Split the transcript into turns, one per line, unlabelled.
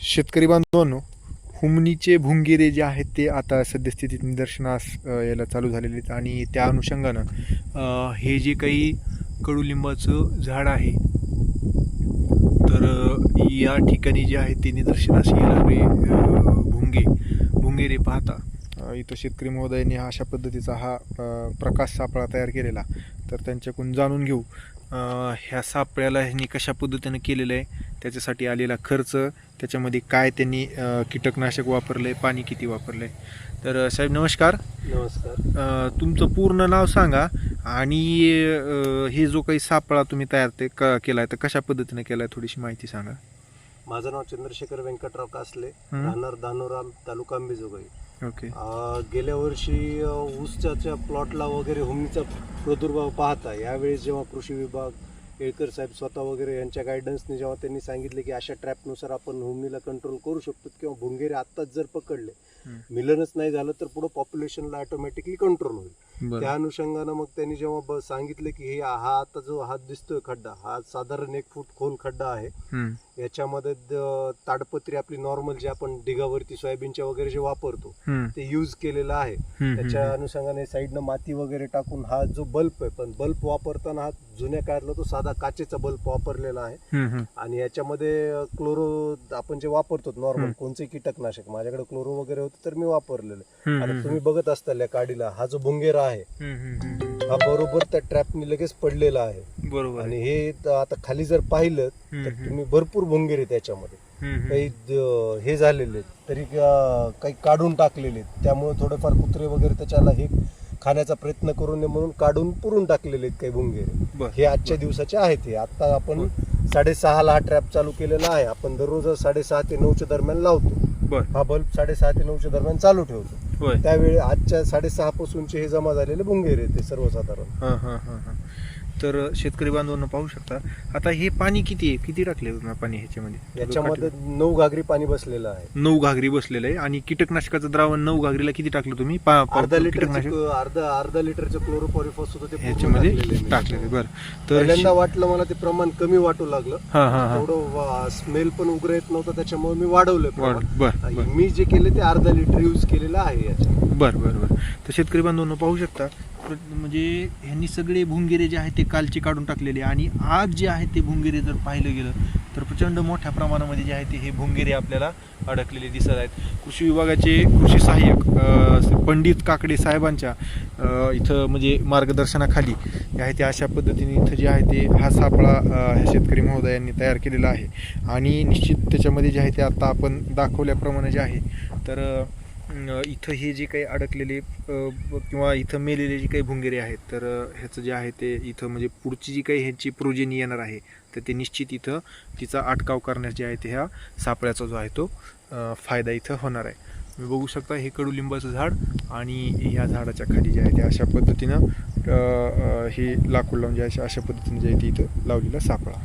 शेतकरी बांधवांनो हुमनीचे भुंगिरे जे आहेत ते आता सद्यस्थितीत निदर्शनास यायला चालू झालेले आहेत आणि त्या अनुषंगानं हे जे काही कडुलिंबाचं झाड आहे तर या ठिकाणी जे आहे ते निदर्शनास येणारे भुंगे भुंगेरे पाहता इथं शेतकरी महोदयांनी हा अशा पद्धतीचा हा प्रकाश सापळा तयार केलेला. तर त्यांच्याकडून जाणून घेऊ ह्या सापळ्याला ह्यांनी कशा पद्धतीनं केलेलं आहे त्याच्यासाठी आलेला खर्च त्याच्यामध्ये काय त्यांनी कीटकनाशक वापरलं आहे पाणी किती वापरलं आहे तर साहेब नमस्कार.
नमस्कार.
तुमचं पूर्ण नाव सांगा आणि हे जो काही सापळा तुम्ही तयार ते क केला आहे तर कशा पद्धतीने केला आहे थोडीशी माहिती सांगा.
माझं नाव चंद्रशेखर व्यंकटराव कासले. राहणार धानोराम तालुका अंबेजोगाई
ओके.
गेल्या वर्षी ऊसच्या प्लॉटला वगैरे हुमणीचा प्रादुर्भाव पाहता यावेळेस जेव्हा कृषी विभाग येळकर साहेब स्वतः वगैरे यांच्या गायडन्सने जेव्हा त्यांनी सांगितले की अशा ट्रॅपनुसार आपण हुमणीला कंट्रोल करू शकतो किंवा भुंगेरे आत्ताच जर पकडले. मिलनच नाही झालं तर पुढे पॉप्युलेशनला ऑटोमॅटिकली कंट्रोल होईल त्या अनुषंगानं मग त्यांनी जेव्हा सांगितलं की हे हा आता जो हात दिसतोय खड्डा हा साधारण एक फूट खोल खड्डा आहे. याच्यामध्ये ताडपत्री आपली नॉर्मल जे आपण डिगावरती सोयाबीनच्या वगैरे जे वापरतो. ते यूज केलेलं आहे. त्याच्या अनुषंगाने साईडनं माती वगैरे टाकून हा जो बल्ब आहे पण बल्ब वापरताना हा जुन्या काळातला तो साधा काचेचा बल्ब वापरलेला आहे. आणि याच्यामध्ये क्लोरो आपण जे वापरतो नॉर्मल. कोणते कीटकनाशक माझ्याकडे क्लोरो वगैरे होतं तर मी वापरलेलं. आता तुम्ही बघत असताल या काडीला हा जो भुंगेरा आहे. हा बरोबर त्या ट्रॅपनी लगेच पडलेला आहे.
बरोबर.
आणि हे त- आता खाली जर पाहिलं तर. तुम्ही भरपूर भुंगेरे त्याच्यामध्ये
हम्म.
काही हे झालेले तरी काही काढून टाकलेले. त्यामुळे थोडेफार कुत्रे वगैरे त्याच्याला हे खाण्याचा प्रयत्न करू नये म्हणून काढून पुरून टाकलेले आहेत काही भुंगेरे. हे आजच्या दिवसाचे आहेत हे. आता आपण साडेसहाला हा ट्रॅप चालू केलेला आहे. आपण दररोज साडेसहा ते नऊच्या दरम्यान लावतो. हा बल्ब साडेसहा ते नऊच्या दरम्यान चालू ठेवतो.
होय.
त्यावेळी आजच्या साडेसहा पासूनचे हे जमा झालेले भुंगेरे ते सर्वसाधारण.
हा हा हा हा. तर शेतकरी बांधवांना पाहू शकता. आता हे पाणी किती आहे? किती टाकले तुम्ही पाणी ह्याच्यामध्ये?
याच्यामध्ये नऊ घागरी पाणी बसलेलं आहे.
नऊ घागरी बसलेलं आहे आणि कीटकनाशकाचं द्रावण नऊ घागरीला किती टाकलं तुम्ही?
अर्धा लिटरचं अर्धा अर्धा लिटरचं क्लोरोपॉरिफॉस होतं ते
ह्याच्यामध्ये
टाकलेलं
बरं. तर
पहिल्यांदा वाटलं मला ते प्रमाण कमी वाटू लागलं.
हा हा हा.
थोडं स्मेल पण उग्र येत नव्हतं त्याच्यामुळे मी वाढवलं मी जे केले ते अर्धा लिटर यूज केलेलं आहे याच्यात.
बर बर बर. तर शेतकरी बांधवांनो पाहू शकता प्र- म्हणजे ह्यांनी सगळे भुंगेरे जे आहेत ते कालचे काढून टाकलेले. आणि आज जे आहे ते भुंगेरे जर पाहिलं गेलं तर प्रचंड मोठ्या प्रमाणामध्ये जे आहे ते हे भुंगेरे आपल्याला अडकलेले दिसत आहेत. कृषी विभागाचे कृषी सहाय्यक पंडित काकडे साहेबांच्या इथं म्हणजे मार्गदर्शनाखाली जे आहे ते अशा पद्धतीने इथं जे आहे ते हा सापळा ह्या शेतकरी महोदयांनी तयार केलेला आहे. आणि निश्चित त्याच्यामध्ये जे आहे ते आत्ता आपण दाखवल्याप्रमाणे जे आहे तर इथं हे जे काही अडकलेले किंवा इथं मेलेले जी काही भुंगेरे आहेत तर ह्याचं जे आहे ते इथं म्हणजे पुढची जी काही ह्याची प्रोजेनी येणार आहे तर ते निश्चित इथं तिचा अटकाव करण्यास जे आहे ते ह्या सापळ्याचा जो आहे तो फायदा इथं होणार आहे. तुम्ही बघू शकता हे कडुलिंबाचं झाड आणि या झाडाच्या खाली जे आहे ते अशा पद्धतीनं हे लाकूड लावून जे अशा अशा पद्धतीने जे आहे ते इथं लावलेला सापळा.